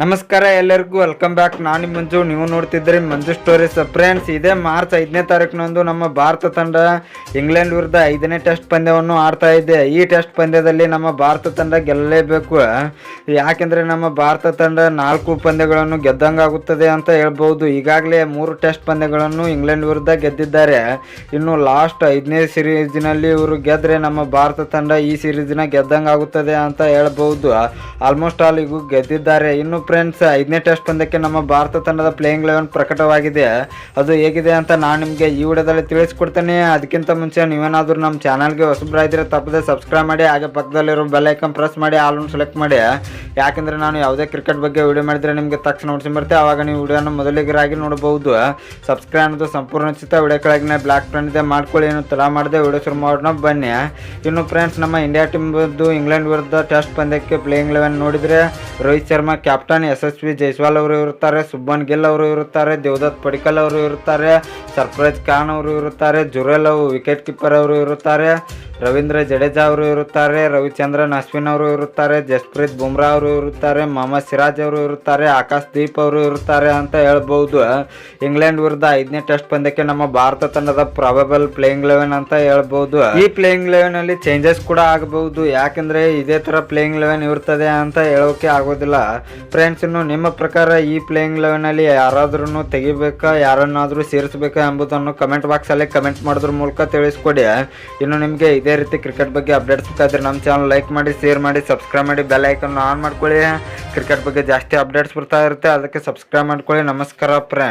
ನಮಸ್ಕಾರ ಎಲ್ಲರಿಗೂ welcome back ನಾನು ಮಂಜು, ನೀವು ನೋಡ್ತಿದ್ರಿ ಮಂಜು ಸ್ಟೋರೀಸ್ ಫ್ರೆಂಡ್ಸ್ ಇದೇ ಮಾರ್ಚ್ ಐದನೇ ತಾರೀಕಿನಂದು ನಮ್ಮ ಭಾರತ ತಂಡ ಇಂಗ್ಲೆಂಡ್ ವಿರುದ್ಧ ಐದನೇ ಟೆಸ್ಟ್ ಪಂದ್ಯವನ್ನು ಆಡ್ತಾ ಇದೆ. ಈ ಟೆಸ್ಟ್ ಪಂದ್ಯದಲ್ಲಿ ನಮ್ಮ ಭಾರತ ತಂಡ ಗೆಲ್ಲಲೇಬೇಕು. ಯಾಕೆಂದರೆ ನಮ್ಮ ಭಾರತ ತಂಡ ನಾಲ್ಕು ಪಂದ್ಯಗಳನ್ನು ಗೆದ್ದಂಗಾಗುತ್ತದೆ ಅಂತ ಹೇಳ್ಬೋದು. ಈಗಾಗಲೇ ಮೂರು ಟೆಸ್ಟ್ ಪಂದ್ಯಗಳನ್ನು ಇಂಗ್ಲೆಂಡ್ ವಿರುದ್ಧ ಗೆದ್ದಿದ್ದಾರೆ. ಇನ್ನು ಲಾಸ್ಟ್ ಐದನೇ ಸಿರೀಸ್ನಲ್ಲಿ ಇವರು ಗೆದ್ದರೆ ನಮ್ಮ ಭಾರತ ತಂಡ ಈ ಸೀರೀಸ್ನ ಗೆದ್ದಂಗಾಗುತ್ತದೆ ಅಂತ ಹೇಳ್ಬೋದು. ಆಲ್ಮೋಸ್ಟ್ ಆಲ್ ಈಗ ಗೆದ್ದಿದ್ದಾರೆ. ಇನ್ನು ಫ್ರೆಂಡ್ಸ್ ಐದನೇ ಟೆಸ್ಟ್ ಪಂದ್ಯಕ್ಕೆ ನಮ್ಮ ಭಾರತ ತಂಡದ ಪ್ಲೇಯಿಂಗ್ ಲೆವೆನ್ ಪ್ರಕಟವಾಗಿದೆ. ಅದು ಹೇಗಿದೆ ಅಂತ ನಾನು ನಿಮಗೆ ಈ ವಿಡಿಯೋದಲ್ಲಿ ತಿಳಿಸ್ಕೊಡ್ತೇನೆ. ಅದಕ್ಕಿಂತ ಮುಂಚೆ ನೀವೇನಾದರೂ ನಮ್ಮ ಚಾನಲ್ಗೆ ಹೊಸಬ್ರಾಯಿದ್ರೆ ತಪ್ಪದೆ ಸಬ್ಸ್ಕ್ರೈಬ್ ಮಾಡಿ, ಹಾಗೆ ಪಕ್ಕದಲ್ಲಿರೋ ಬೆಲ್ ಪ್ರೆಸ್ ಮಾಡಿ ಆಲ್ ಸೆಲೆಕ್ಟ್ ಮಾಡಿ. ಯಾಕೆಂದರೆ ನಾನು ಯಾವುದೇ ಕ್ರಿಕೆಟ್ ಬಗ್ಗೆ ವಿಡಿಯೋ ಮಾಡಿದರೆ ನಿಮಗೆ ತಕ್ಷಣ ನೋಡ್ಸಿ ಬರುತ್ತೆ. ಆವಾಗ ನೀವು ವಿಡಿಯೋನ ಮೊದಲಿಗರಾಗಿ ನೋಡಬಹುದು. ಸಬ್ಸ್ಕ್ರೈಬ್ ಅನ್ನೋದು ಸಂಪೂರ್ಣ ಚಿತ್ತ ವಿಡಿಯೋ ಕೆಳಗಿನ ಬ್ಲಾಕ್ ಫ್ರೆಂಡ್ ಇದೆ. ಮಾಡ್ಕೊಳ್ಳಿ. ಏನು ತಲಾ ಮಾಡಿದೆ ವಿಡಿಯೋ ಶುರು ಮಾಡೋಣ. ಬನ್ನಿ. ಇನ್ನು ಫ್ರೆಂಡ್ಸ್ ನಮ್ಮ ಇಂಡಿಯಾ ಟೀಮ್ ಇಂಗ್ಲೆಂಡ್ ವಿರುದ್ಧ ಟೆಸ್ಟ್ ಪಂದ್ಯಕ್ಕೆ ಪ್ಲೇಯಿಂಗ್ ಲೆವೆನ್ ನೋಡಿದರೆ Rohit Sharma captain Yashasvi Jaiswal ಅವರು ಇರುತ್ತಾರೆ, ಸುಬ್ಬನ್ ಗಿಲ್ ಅವರು ಇರುತ್ತಾರೆ, ದೇವದತ್ ಪಡಿಕಲ್ ಅವರು ಇರುತ್ತಾರೆ ಸರ್ಫರಾಜ್ ಖಾನ್ ಅವರು ಇರುತ್ತಾರೆ, ಜುರೇಲ್ ಅವರು, ವಿಕೆಟ್ ಕೀಪರ್ ಅವರು ಇರುತ್ತಾರೆ. ರವೀಂದ್ರ ಜಡೇಜಾ ಅವರು ಇರುತ್ತಾರೆ, ರವಿಚಂದ್ರನ್ ಅಶ್ವಿನ್ ಅವರು ಇರುತ್ತಾರೆ, ಜಸ್ಪ್ರೀತ್ ಬುಮ್ರಾ ಅವರು ಇರುತ್ತಾರೆ ಮೊಹಮ್ಮದ್ ಸಿರಾಜ್ ಅವರು ಇರುತ್ತಾರೆ, ಆಕಾಶ್ ದೀಪ್ ಅವರು ಇರುತ್ತಾರೆ ಅಂತ ಹೇಳ್ಬೋದು. ಇಂಗ್ಲೆಂಡ್ ವಿರುದ್ಧ ಐದನೇ ಟೆಸ್ಟ್ ಪಂದ್ಯಕ್ಕೆ ನಮ್ಮ ಭಾರತ ತಂಡದ ಪ್ರಾಬಬಲ್ ಪ್ಲೇಯಿಂಗ್ ಲೆವೆನ್ ಅಂತ ಹೇಳ್ಬೋದು. ಈ ಪ್ಲೇಯಿಂಗ್ ಲೆವೆನ್ ಅಲ್ಲಿ ಚೇಂಜಸ್ ಕೂಡ ಆಗಬಹುದು. ಯಾಕಂದ್ರೆ ಇದೇ ತರ ಪ್ಲೇಯಿಂಗ್ ಲೆವೆನ್ ಇರ್ತದೆ ಅಂತ ಹೇಳೋಕೆ ಆಗೋದಿಲ್ಲ. ಫ್ರೆಂಡ್ಸ್ ಇನ್ನು ನಿಮ್ಮ ಪ್ರಕಾರ ಈ ಪ್ಲೇಯಿಂಗ್ ಲೆವೆನ್ ಅಲ್ಲಿ ಯಾರಾದ್ರೂ ತೆಗಿಬೇಕಾ, ಯಾರನ್ನಾದ್ರೂ ಸೇರಿಸಬೇಕಾ ಎಂಬುದನ್ನು ಕಮೆಂಟ್ ಬಾಕ್ಸ್ ಅಲ್ಲಿ ಕಮೆಂಟ್ ಮಾಡೋದ್ರ ಮೂಲಕ ತಿಳಿಸ್ಕೊಡಿ. ಇನ್ನು ನಿಮಗೆ ಇದೇ ರೀತಿ ಕ್ರಿಕೆಟ್ ಬಗ್ಗೆ ಅಪ್ಡೇಟ್ಸ್ ಬೇಕಾದ್ರೆ ನಮ್ಮ ಚಾನಲ್ ಲೈಕ್ ಮಾಡಿ ಶೇರ್ ಮಾಡಿ ಸಬ್ಸ್ಕ್ರೈಬ್ ಮಾಡಿ ಬೆಲ್ ಐಕನ್ ಆನ್ ಮಾಡ್ಕೊಳ್ಳಿ. ಕ್ರಿಕೆಟ್ ಬಗ್ಗೆ ಜಾಸ್ತಿ ಅಪ್ಡೇಟ್ಸ್ ಬರ್ತಾ ಇರುತ್ತೆ. ಅದಕ್ಕೆ ಸಬ್ಸ್ಕ್ರೈಬ್ ಮಾಡ್ಕೊಳ್ಳಿ. ನಮಸ್ಕಾರ ಫ್ರೆಂಡ್